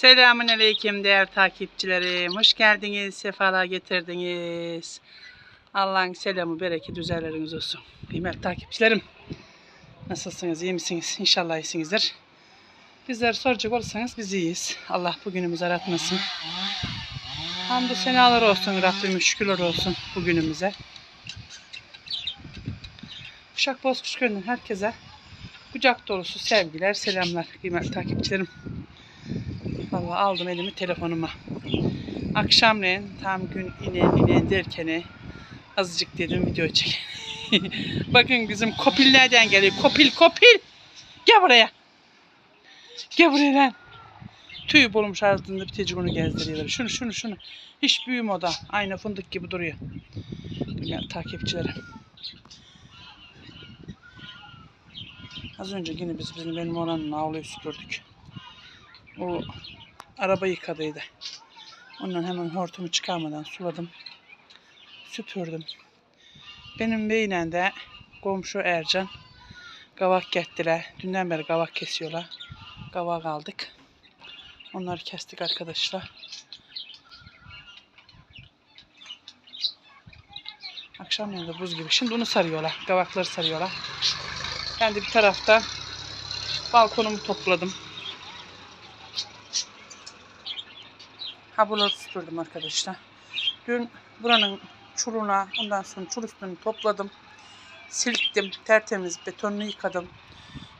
Selamun Aleyküm değerli takipçilerim. Hoş geldiniz, sefalar getirdiniz. Allah'ın selamı, bereketi üzerleriniz olsun. Kıymetli takipçilerim. Nasılsınız, iyi misiniz? İnşallah iyisinizdir. Bizler soracak olursanız biz iyiyiz. Allah bugünümüzü aratmasın. Hamdü senalar olsun, Rabbime şükürler olsun bugünümüze. Uşak Bozkuş Köyü'nden herkese kucak dolusu sevgiler, selamlar kıymetli takipçilerim. Vallahi aldım elimi telefonuma. Akşamleyin tam gün inen inen derken azıcık dedim video çek. Bakın bizim kopil nereden geliyor? Kopil kopil. Gel buraya. Gel buraya lan. Tüy bulmuş ardında biteci bunu gezdiriyorlar. Şunu şunu şunu. Hiç büyüm o da. Aynı fındık gibi duruyor. Yani takipçilerim. Az önce yine biz bizim benim oranın avluyu süpürdük. O araba yıkadıydı. Ondan hemen hortumu çıkarmadan suladım. Süpürdüm. Benim beyle de komşu Ercan kavak gettiler. Dünden beri kavak kesiyorlar. Kavak aldık. Onları kestik arkadaşlar. Akşam yanında buz gibi. Şimdi onu sarıyorlar. Kavakları sarıyorlar. Ben de bir tarafta balkonumu topladım. Habuları süpürdüm arkadaşlar. Dün buranın çuruna, ondan sonra çur üstünü topladım. Silktim, tertemiz betonunu yıkadım.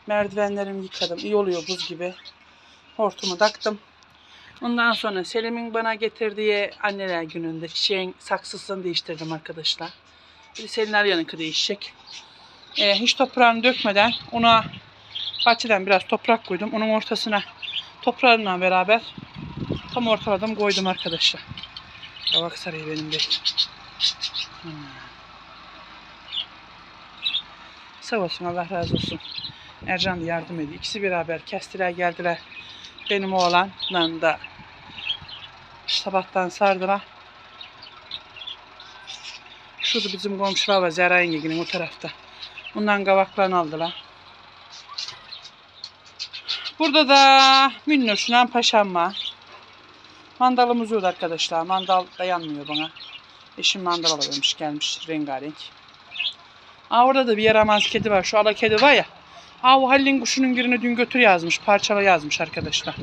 Merdivenlerimi yıkadım. İyi oluyor buz gibi. Hortumu taktım. Ondan sonra Selim'in bana getirdiği anneler gününde çiçeğin saksısını değiştirdim arkadaşlar. Bir de Selin Arya'nınki değişecek. Ee, hiç toprağını dökmeden ona bahçeden biraz toprak koydum. Onun ortasına toprağınla beraber Tam ortaladım koydum arkadaşlar. Kavak sarayı benim de. Hmm. Sağ olsun Allah razı olsun. Ercan yardım ediyor. İkisi beraber kestiler geldiler. Benim oğlanla da sabahtan sardılar. Şurada bizim komşular var. Zehra yengenin o tarafta. Bundan kavaklarını aldılar. Burada da minnoşla paşam var. Mandalımız yok arkadaşlar. Mandal dayanmıyor bana. Eşim mandal alabilmiş gelmiş rengarenk. Aa orada da bir yaramaz kedi var. Şu ala kedi var ya. Aa o Halil'in kuşunun birini dün götür yazmış. Parçala yazmış arkadaşlar.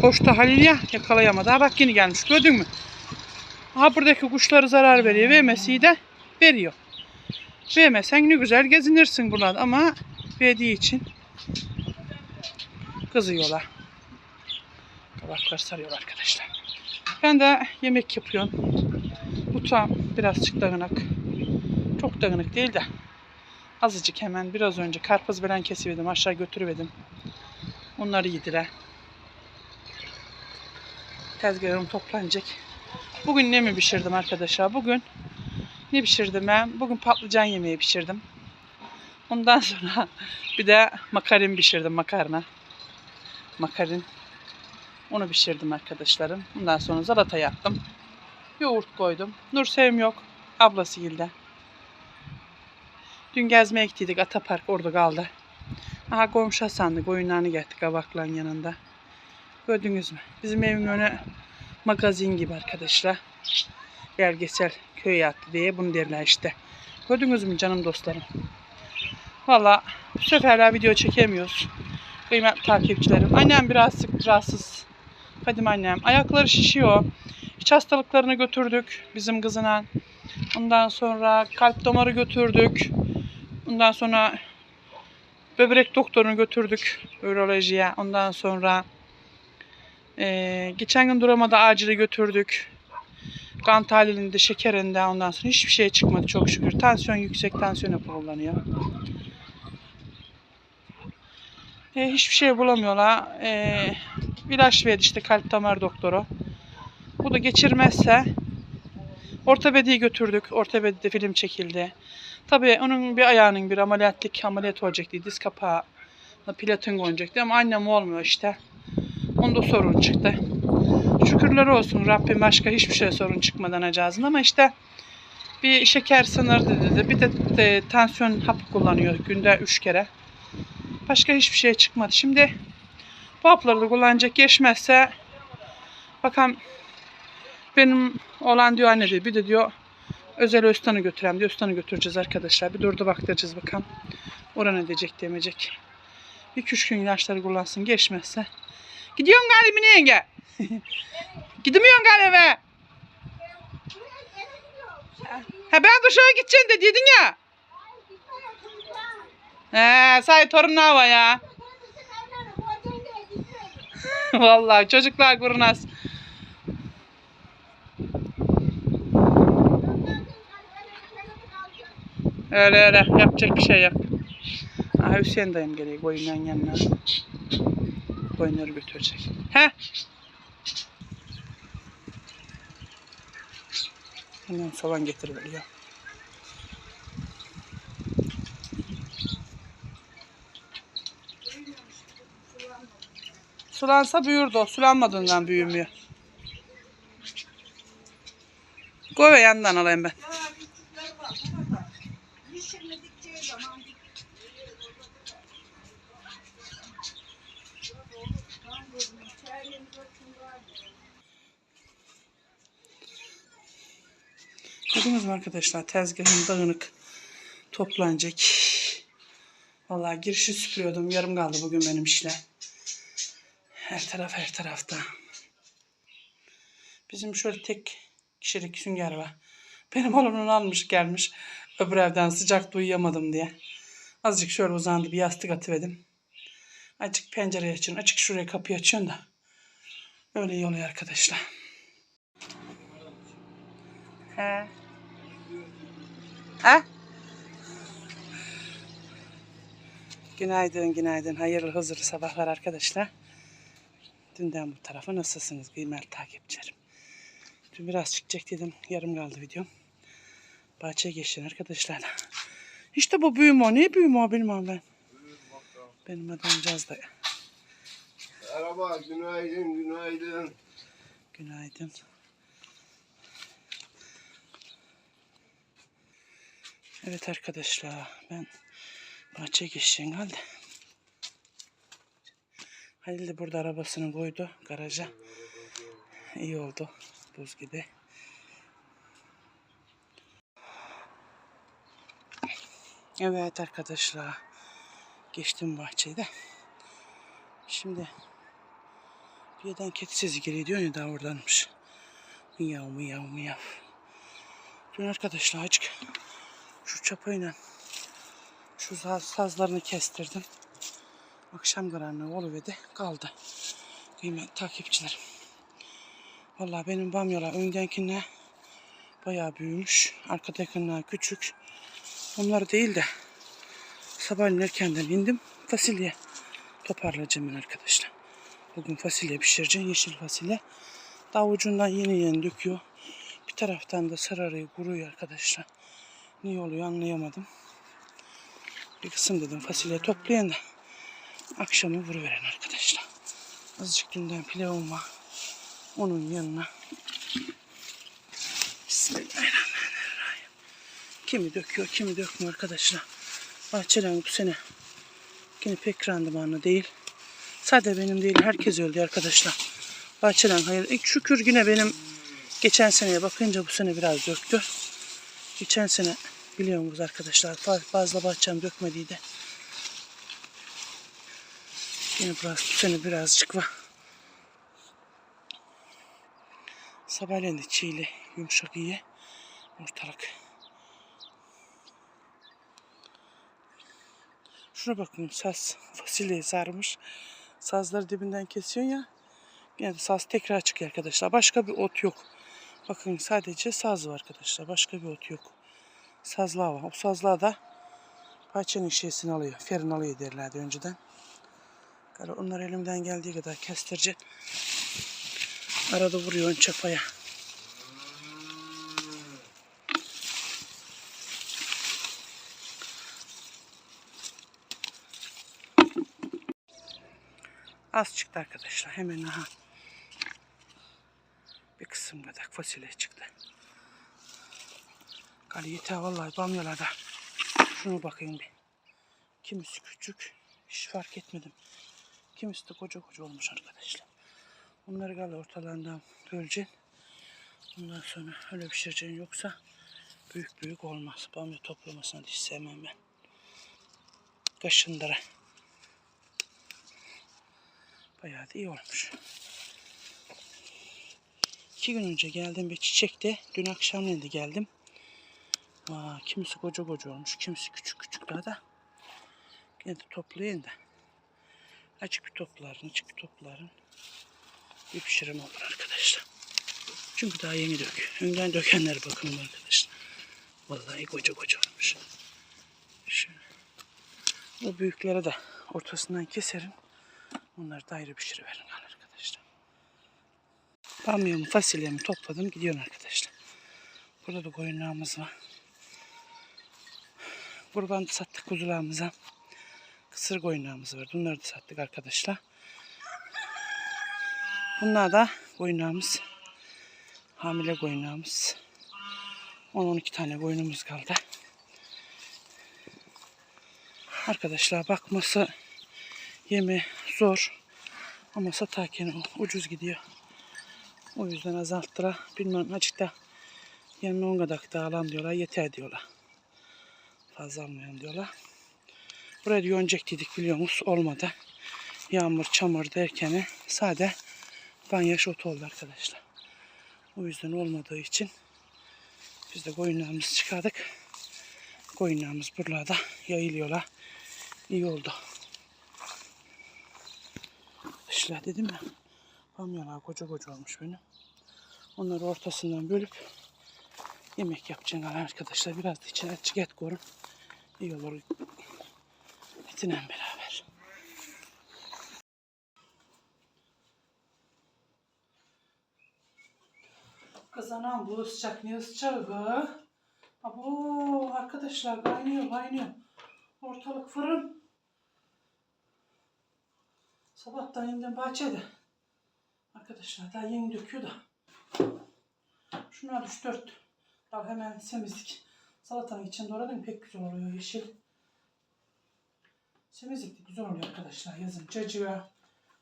Koştu Halil ya yakalayamadı. Ha bak yine gelmiş gördün mü? Ha buradaki kuşları zarar veriyor. Vermesiyi de veriyor. Vermesen ne güzel gezinirsin buralarda ama verdiği için kızıyorlar. Kabaklar sarıyor arkadaşlar. Ben de yemek yapıyorum. Mutfağım birazcık dağınık. Çok dağınık değil de azıcık hemen biraz önce karpuz veren kesiverdim. Aşağı götürüverdim. Onları yediler. Tezgahım toplanacak. Bugün ne mi pişirdim arkadaşlar? Bugün ne pişirdim ben? Bugün patlıcan yemeği pişirdim. Ondan sonra bir de makarin pişirdim makarna. Makarin onu pişirdim arkadaşlarım. Ondan sonra salata yaptım. Yoğurt koydum. Nur Sevim yok. Ablası Gilde. Dün gezmeye gittiydik. Atapark orada kaldı. Aha komşu Hasan'dı. Koyunlarını getirdik kabakların yanında. Gördünüz mü? Bizim evin önü magazin gibi arkadaşlar. Belgesel köy yattı diye bunu derler işte. Gördünüz mü canım dostlarım? Valla bu seferler video çekemiyoruz. Kıymetli takipçilerim. Annem biraz sık rahatsız Kadim annem. Ayakları şişiyor. İç hastalıklarını götürdük bizim kızına. Ondan sonra kalp damarı götürdük. Ondan sonra böbrek doktorunu götürdük ürolojiye. Ondan sonra e, geçen gün duramadı acile götürdük. Kan tahlilinde, şekerinde ondan sonra hiçbir şey çıkmadı çok şükür. Tansiyon yüksek, tansiyon kullanıyor. E, hiçbir şey bulamıyorlar. E, ilaç verdi işte kalp damar doktoru. Bu da geçirmezse ortopediye götürdük. Ortopedide film çekildi. Tabii onun bir ayağının bir ameliyatlık ameliyat olacaktı. Diz kapağı platin konacaktı ama annem olmuyor işte. Onda sorun çıktı. Şükürler olsun Rabbim başka hiçbir şey sorun çıkmadan acazın ama işte bir şeker sınırdı dedi. Bir de, de tansiyon hapı kullanıyor günde 3 kere. Başka hiçbir şey çıkmadı. Şimdi bu hapları da kullanacak geçmezse Bakalım benim olan diyor anne diyor. Bir de diyor özel Öztan'ı götürem diyor. Öztan'ı götüreceğiz arkadaşlar. Bir durdu baktıracağız bakalım. Oran edecek demeyecek. Bir üç gün ilaçları kullansın geçmezse. Gidiyorsun galiba Mine yenge. Gidemiyorsun galiba. Ha ben dışarı gideceğim de dedin ya. He, say torun hava ya. Vallahi çocuklar kurnaz. Öyle öyle yapacak bir şey yok. Aha Hüseyin dayım geliyor koyunların yanına. Koyunları götürecek. He? Hemen soğan getiriveriyor. Sulansa büyürdü o. Sulanmadığından büyümüyor. Koy ve yandan alayım ben. Gördünüz mü arkadaşlar tezgahım dağınık toplanacak. Vallahi girişi süpürüyordum. Yarım kaldı bugün benim işler. Her taraf her tarafta. Bizim şöyle tek kişilik sünger var. Benim oğlumun almış gelmiş. Öbür evden sıcak uyuyamadım diye. Azıcık şöyle uzandı bir yastık atıverdim. Açık pencereyi açın. Açık şuraya kapıyı açın da. Öyle iyi oluyor arkadaşlar. He. Ha? Günaydın, günaydın. Hayırlı, huzurlu sabahlar arkadaşlar. Dünden bu tarafa nasılsınız kıymetli takipçilerim? Dün biraz çıkacak dedim. Yarım kaldı videom. Bahçeye geçtin arkadaşlar. İşte bu büyüm o. Ne büyüm o bilmem ben. Benim adamcağız da. Merhaba, günaydın, günaydın. Günaydın. Evet arkadaşlar ben bahçeye geçeceğim halde. Halil de burada arabasını koydu garaja. İyi oldu. Buz gibi. Evet arkadaşlar. Geçtim bahçeyi de. Şimdi bir yerden kedi sesi geliyor diyor ya da oradanmış. Miyav miyav miyav. Dün arkadaşlar açık şu çapayla şu saz, sazlarını kestirdim. Akşam karanlığı oluverdi kaldı. Kıymetli takipçilerim. Vallahi benim bamyalar öndenkiler bayağı büyümüş. Arkadakiler küçük. Onlar değil de sabahleyin erkenden indim. Fasulye toparlayacağım ben arkadaşlar. Bugün fasulye pişireceğim. Yeşil fasulye. Daha ucundan yeni yeni döküyor. Bir taraftan da sararıyor, kuruyor arkadaşlar. Niye oluyor anlayamadım. Bir kısım dedim fasulye toplayan da akşamı vuruveren arkadaşlar. Azıcık dünden pilavım var. Onun yanına. Bismillahirrahmanirrahim. Kimi döküyor, kimi dökmüyor arkadaşlar. Bahçelerin bu sene yine pek randımanlı değil. Sadece benim değil, herkes öldü arkadaşlar. Bahçeden hayır. İlk şükür yine benim geçen seneye bakınca bu sene biraz döktü. Geçen sene biliyorsunuz arkadaşlar fa- fazla bahçem dökmediydi. Yine biraz bu birazcık var. Sabahleyin de çiğli, yumuşak iyi. Ortalık. Şuna bakın saz fasulyeyi sarmış. Sazları dibinden kesiyor ya. De saz tekrar çıkıyor arkadaşlar. Başka bir ot yok. Bakın sadece saz var arkadaşlar. Başka bir ot yok. Sazlığa var. O sazlığa da bahçenin şeysini alıyor. Ferin alıyor derlerdi önceden. Yani onlar elimden geldiği kadar kestirce arada vuruyor çapaya. Az çıktı arkadaşlar. Hemen aha. Bir kısım kadar fasulye çıktı. Kalite vallahi bamyalarda. Şunu bakayım bir. Kimisi küçük. Hiç fark etmedim. Kimisi de koca koca olmuş arkadaşlar. Bunları gal ortalarından böleceksin. Ondan sonra öyle pişireceksin yoksa büyük büyük olmaz. Bamya toplamasını hiç sevmem ben. Kaşındıra. Bayağı da iyi olmuş. İki gün önce geldim bir çiçekte. Dün akşamleyin de geldim. Aa, kimisi koca koca olmuş. Kimisi küçük küçük daha da. Yine de toplayın da. Açık bir topların, açık bir topların. Bir pişirim olur arkadaşlar. Çünkü daha yeni dök. Önden dökenlere bakın arkadaşlar. Vallahi koca koca olmuş. Şöyle. O büyükleri de ortasından keserim. Onları da ayrı pişiriverin arkadaşlar. Bamyamı, fasulyemi topladım. Gidiyorum arkadaşlar. Burada da koyunlarımız var. Da sattık kuzularımıza. Kısır koyunlarımız var. Bunları da sattık arkadaşlar. Bunlar da koyunlarımız. Hamile koyunlarımız. 10-12 tane koyunumuz kaldı. Arkadaşlar bakması yemi zor. Ama satarken ucuz gidiyor. O yüzden azalttıra. Bilmem açıkta yanına 10 kadar dağılan diyorlar. Yeter diyorlar. Fazla almayalım diyorlar. Buraya diyor öncek dedik biliyor musunuz? Olmadı. Yağmur, çamur derken sade banyaş otu oldu arkadaşlar. O yüzden olmadığı için biz de koyunlarımızı çıkardık. Koyunlarımız buralarda yayılıyorlar. İyi oldu. İşte dedim ya. Bamyalar koca koca olmuş benim. Onları ortasından bölüp yemek yapacağım arkadaşlar. Biraz da içine açık et koyun. İyi olur. Etinle beraber. Kazanan bu sıcak ne sıcağı be? Abo arkadaşlar kaynıyor kaynıyor. Ortalık fırın. Sabahtan indim bahçede. Arkadaşlar daha yeni döküyor da. Şunlar 3-4. Bak hemen semizlik. Salatanın içine doğradım pek güzel oluyor yeşil. Semizlik güzel oluyor arkadaşlar yazın. Cacığı.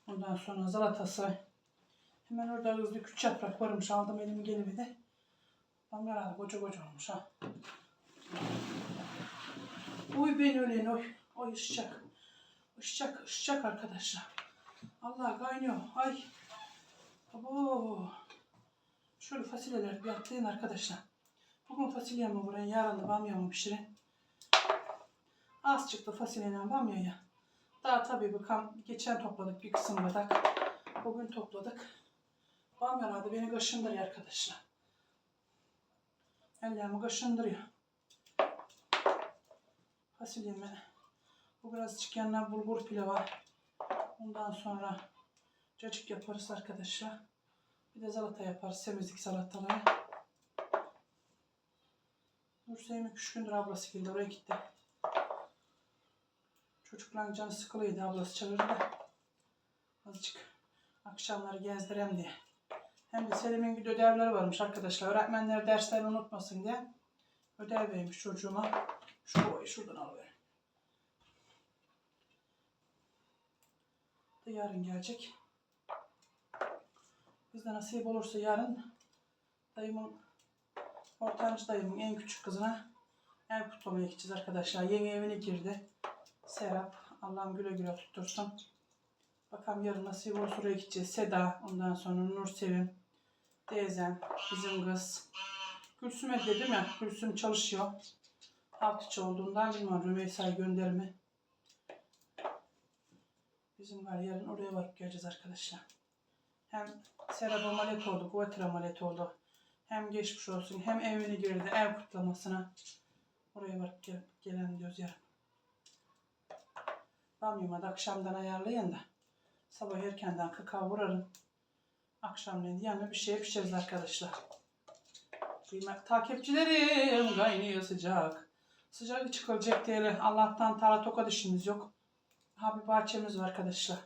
Ondan sonra salatası. Hemen orada hızlı küçük yaprak varmış. Aldım elimi de. Bamya herhalde koca koca olmuş ha. Uy ben ölen oy. Oy ışacak. Işacak, ışacak arkadaşlar. Allah kaynıyor. Ay. Abo. Şöyle fasulyeler bir atlayın arkadaşlar. Bugün fasulyemi buraya, yarın da bamyamı pişirin. Az çıktı fasulyeyle bamyaya. Daha tabii bakalım geçen topladık bir kısım badak. Bugün topladık. Bamyalar da beni kaşındırıyor arkadaşlar. Ellerimi kaşındırıyor. Fasulyemi. Bu biraz yanına bulgur pilavı. Ondan sonra cacık yaparız arkadaşlar. Bir de salata yaparız. Semizlik salataları. Nurseyim'in üç gündür ablası geldi. Oraya gitti. Çocukların canı sıkılıydı. Ablası çağırdı da. Azıcık akşamları gezdirem diye. Hem de Selim'in bir ödevleri varmış arkadaşlar. Öğretmenler derslerini unutmasın diye. Ödev vermiş çocuğuma. Şu boyu şuradan alıver. De yarın gelecek. Bizde nasip olursa yarın dayımın ortancı dayımın en küçük kızına ev kutlamaya gideceğiz arkadaşlar. Yeni evine girdi. Serap. Allah'ım güle güle tuttursun. Bakalım yarın nasip olursa oraya gideceğiz. Seda, ondan sonra Nur Sevim, teyzem, bizim kız. Gülsüm evde değil mi? Gülsüm çalışıyor. Hafta içi olduğundan bilmiyorum Rümeysa'yı gönderme. Bizim var yarın oraya varıp geleceğiz arkadaşlar. Hem Serap ameliyat oldu, kuvvetli ameliyat oldu. Hem geçmiş olsun, hem evine girdi, ev kutlamasına. Oraya varıp gel, gelen diyoruz yarın. Bamyuma da akşamdan ayarlayın da. Sabah erkenden kakao vurarım. Akşamleyin yanına bir şey pişiririz arkadaşlar. Kıymet takipçilerim kaynıyor sıcak. Sıcak çıkılacak değil. Allah'tan tara tokat işimiz yok. Ha bir bahçemiz var arkadaşlar.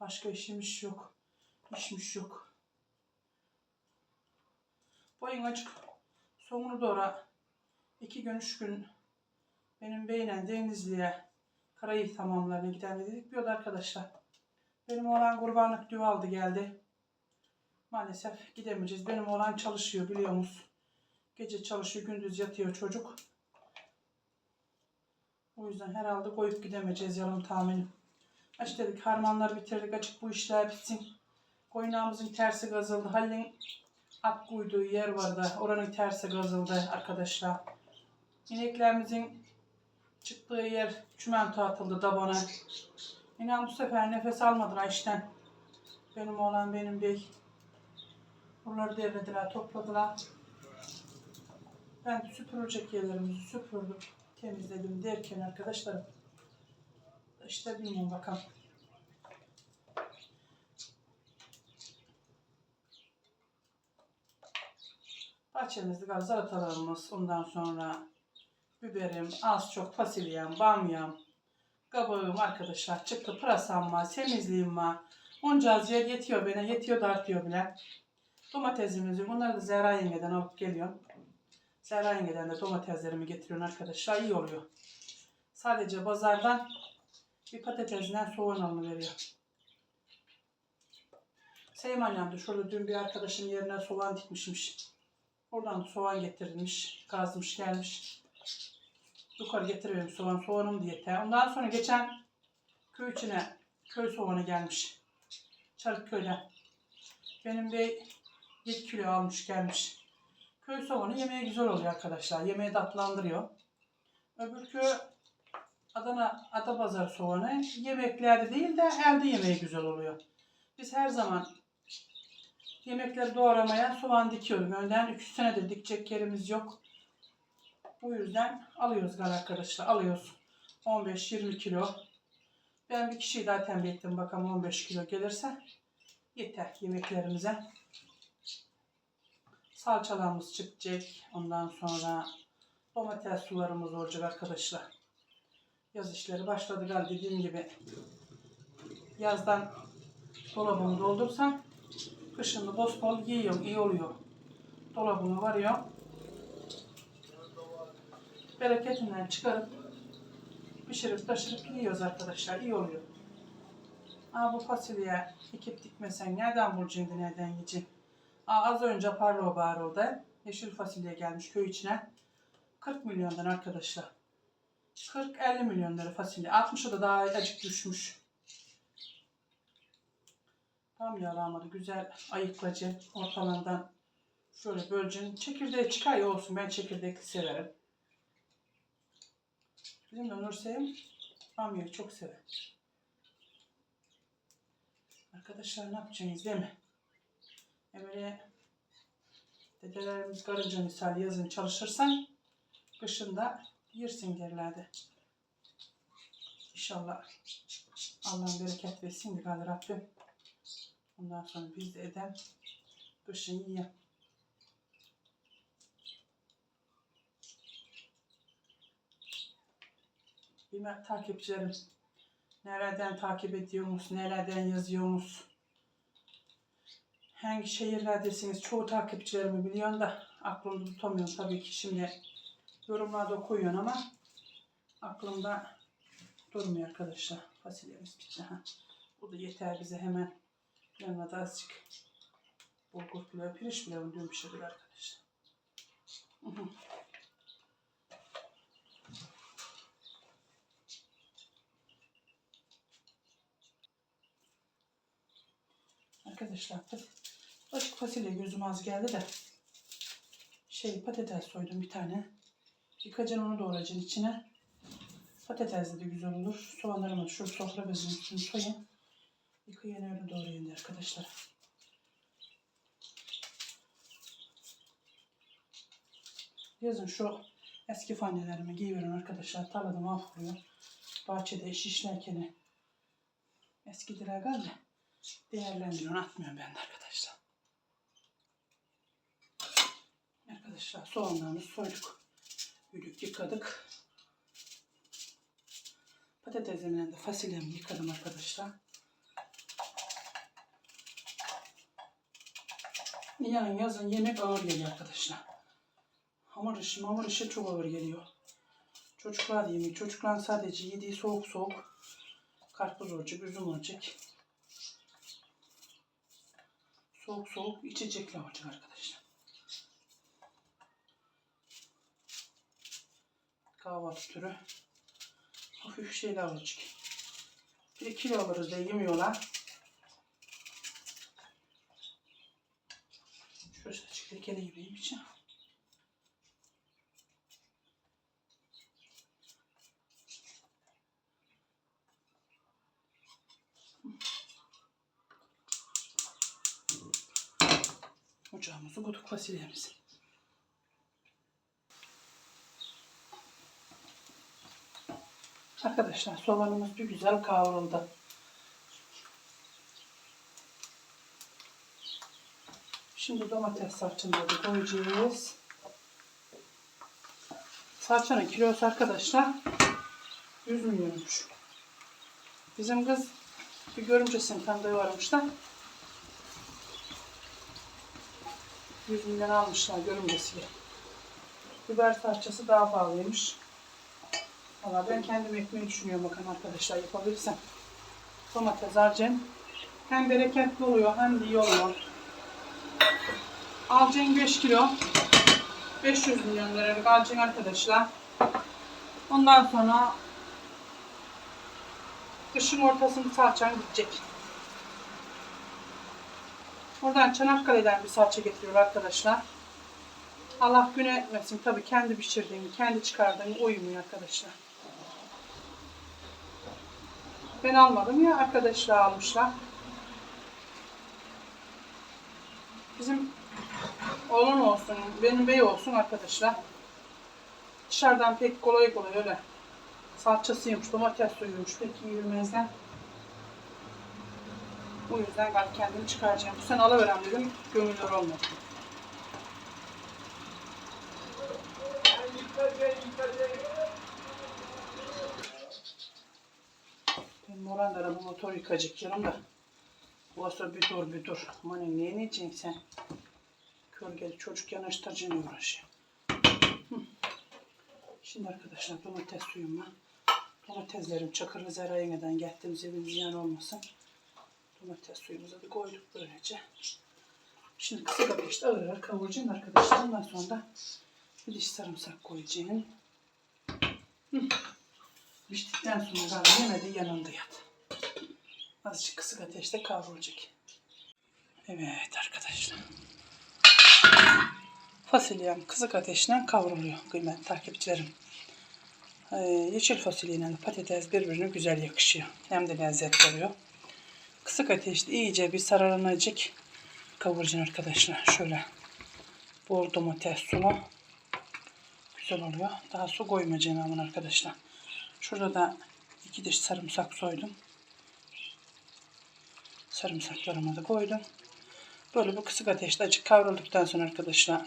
Başka işimiz yok. İşmiş yok. Boyun açık. Sonunu doğra. İki gün, üç gün benim beynen Denizli'ye Karayip tamamlarına giden dedik bir yol arkadaşlar. Benim olan kurbanlık düğü aldı geldi. Maalesef gidemeyeceğiz. Benim oğlan çalışıyor biliyor musun? Gece çalışıyor, gündüz yatıyor çocuk. O yüzden herhalde koyup gidemeyeceğiz yalım tahminim. Aç dedik harmanları bitirdik açık bu işler bitsin. Koynağımızın tersi gazıldı. Halil'in at koyduğu yer vardı. Oranın tersi gazıldı arkadaşlar. İneklerimizin çıktığı yer çimento atıldı dabana. İnan bu sefer nefes almadılar işten. Benim oğlan benim bey. Bunları devrediler, topladılar. Ben süpürecek yerlerimizi süpürdüm, temizledim derken arkadaşlarım. İşte bilmiyorum bakalım. Bahçemizde gaz salatalarımız, ondan sonra biberim, az çok fasulyem, bamyam, kabağım arkadaşlar çıktı, pırasam var, temizliğim var. Onca yer yetiyor bana, yetiyor da artıyor bile. Domatesimizi, bunları da Zehra yengeden alıp geliyorum. Zehra yengeden de domateslerimi getiriyorum arkadaşlar, iyi oluyor. Sadece pazardan bir patatesinden soğan alınıveriyor. Sevim annem de şurada dün bir arkadaşın yerine soğan dikmişmiş. Oradan da soğan getirilmiş, kazmış gelmiş. Yukarı getiriyorum soğan, soğanım diye. Ondan sonra geçen köy içine köy soğanı gelmiş. Çarıkköy'den. Benim bey 7 kilo almış gelmiş. Köy soğanı yemeğe güzel oluyor arkadaşlar. Yemeği tatlandırıyor. Öbürkü Adana Atapazarı soğanı yemeklerde değil de elde yemeği güzel oluyor. Biz her zaman yemekleri doğramaya soğan dikiyorum. Önden 2 senedir dikecek yerimiz yok. Bu yüzden alıyoruz gal arkadaşlar. Alıyoruz. 15-20 kilo. Ben bir kişiyi daha tembih ettim. Bakalım 15 kilo gelirse yeter yemeklerimize. Salçalarımız çıkacak. Ondan sonra domates sularımız olacak arkadaşlar. Yaz işleri başladı gal dediğim gibi. Yazdan dolabımı doldursam kışın da bol bol yiyorum. iyi oluyor. Dolabımı varıyor. Bereketinden çıkarıp pişirip taşırıp yiyoruz arkadaşlar. iyi oluyor. Aa, bu fasulye ekip dikmesen nereden bulacaksın nereden yiyeceksin? Aa, az önce parlo bağırıldı. Yeşil fasulye gelmiş köy içine. 40 milyondan arkadaşlar. 40-50 milyon lira fasulye. 60'a da daha acık düşmüş. Tam yağlamadı. Güzel ayıklacı ortalarından şöyle bölcün. Çekirdeği çıkar ya olsun. Ben çekirdekli severim. Bizim de Nurseyim bamyayı çok sever. Arkadaşlar ne yapacaksınız değil mi? Böyle dedelerimiz karınca misali yazın çalışırsan kışında yersin derlerdi. İnşallah Allah'ın bereket versin de Rabbim. Ondan sonra biz de edem kışın yiyen. Bilmem takipçilerim nereden takip ediyormuş, nereden yazıyormuş. Hangi şehirlerdesiniz? Çoğu takipçilerimi biliyorum da aklımda tutamıyorum tabii ki şimdi yorumlarda okuyuyorsun ama aklımda durmuyor arkadaşlar. Fasulyemiz bitti. Ha. Bu da yeter bize hemen. Yanına da azıcık bulgur pilavı, pirinç pilavı pişirdik arkadaşlar. Arkadaşlar açık fasulye gözüm az geldi de şey patates soydum bir tane. Yıkacaksın onu doğrayacaksın içine. Patates de güzel olur. Soğanlarımı şu sofra bezinin üstüne soyayım. Yıkayın öyle doğrayın arkadaşlar. Yazın şu eski fannelerimi giyiyorum arkadaşlar. Tarlada mahvoluyor. Bahçede şişlerken eski diregal de değerlendiriyorum. Atmıyorum ben de arkadaşlar. Arkadaşlar soğanlarımızı soyduk. Büyük yıkadık. Patatesimle de fasulyemi yıkadım arkadaşlar. Yani yazın yemek ağır geliyor arkadaşlar. Hamur işi, hamur işi çok ağır geliyor. Çocuklar yemek. Çocuklar sadece yediği soğuk soğuk karpuz olacak, üzüm olacak. Soğuk soğuk içecekler olacak arkadaşlar. Kahvaltı türü. Hafif şeyler olacak. Bir de kilo alırız diye yemiyorlar. Şurası da çıktı. Kere yiyeyim için. Ocağımızı bulduk fasulyemizi. Arkadaşlar soğanımız bir güzel kavruldu. Şimdi domates salçamızı koyacağız. Salçanın kilosu arkadaşlar 100 milyonmuş. Bizim kız bir görümcesinin tanıdığı varmış da 100 milyon almışlar görümcesiyle. Biber salçası daha pahalıymış. Valla ben kendim ekmeği düşünüyorum bakın arkadaşlar yapabilirsem. Domates harcayayım. Hem bereketli oluyor hem de iyi oluyor. Alacağım 5 kilo. 500 milyon liralık alacağım arkadaşlar. Ondan sonra kışın ortasında salçam gidecek. Oradan Çanakkale'den bir salça getiriyor arkadaşlar. Allah günü etmesin. Tabii kendi pişirdiğimi, kendi çıkardığımı uyumuyor arkadaşlar. Ben almadım ya arkadaşlar almışlar. Bizim oğlan olsun, benim bey olsun arkadaşlar. Dışarıdan pek kolay kolay öyle salçasıymış, domates suyuymuş pek yürümezden. O yüzden ben kendimi çıkaracağım. Bu sene alıverem dedim, gönüller olmadı. Ben Morandar'a bu motor yıkacak yanım da. Burası bir dur bir dur. Aman ne yiyeceksin sen? Kölgeli çocuk yanaştırıcıyla uğraşıyor. Şimdi arkadaşlar domates suyumla domateslerim çakırlı zerayineden gettim zevin ziyan olmasın. Domates suyumuzu da koyduk böylece. Şimdi kısık ateşte ağır ağır kavuracağım arkadaşlar. Ondan sonra da bir diş sarımsak koyacağım. Hı. Piştikten sonra galiba yemedi yanında yat. Azıcık kısık ateşte kavrulacak. Evet arkadaşlar. Fasulyem kısık ateşten kavruluyor kıymetli takipçilerim. Ee, yeşil fasulyeyle patates birbirine güzel yakışıyor. Hem de lezzetli oluyor. Kısık ateşte iyice bir sararınacık kavuracaksın arkadaşlar. Şöyle bol domates sulu. Güzel oluyor. Daha su koymayacağım hemen arkadaşlar. Şurada da iki diş sarımsak soydum. Sarımsaklarımı da koydum. Böyle bu kısık ateşte acık kavrulduktan sonra arkadaşlar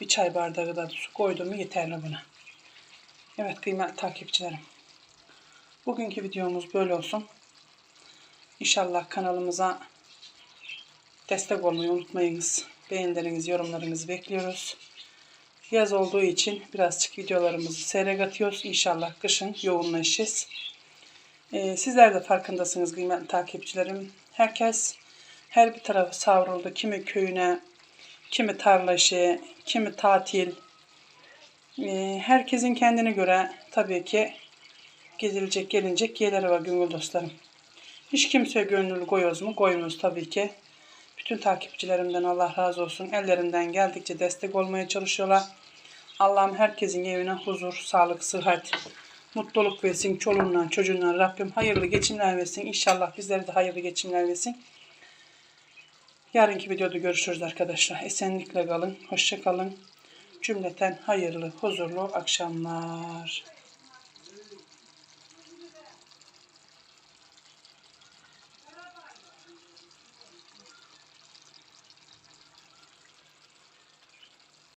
bir çay bardağı da su koydum yeterli buna. Evet kıymetli takipçilerim. Bugünkü videomuz böyle olsun. İnşallah kanalımıza destek olmayı unutmayınız. Beğenileriniz, yorumlarınızı bekliyoruz. Yaz olduğu için birazcık videolarımızı seyrek atıyoruz. İnşallah kışın yoğunlaşacağız. Ee, sizler de farkındasınız kıymetli takipçilerim. Herkes her bir tarafı savruldu. Kimi köyüne, kimi tarla işi, kimi tatil. Ee, herkesin kendine göre tabii ki gezilecek, gelinecek yerleri var gönül dostlarım. Hiç kimseye gönül koyuyoruz mu? Koymuyoruz tabii ki. Bütün takipçilerimden Allah razı olsun. Ellerinden geldikçe destek olmaya çalışıyorlar. Allah'ım herkesin evine huzur, sağlık, sıhhat, mutluluk versin. Çoluğundan, çocuğundan Rabbim hayırlı geçimler versin. İnşallah bizlere de hayırlı geçimler versin. Yarınki videoda görüşürüz arkadaşlar. Esenlikle kalın, hoşça kalın. Cümleten hayırlı, huzurlu akşamlar.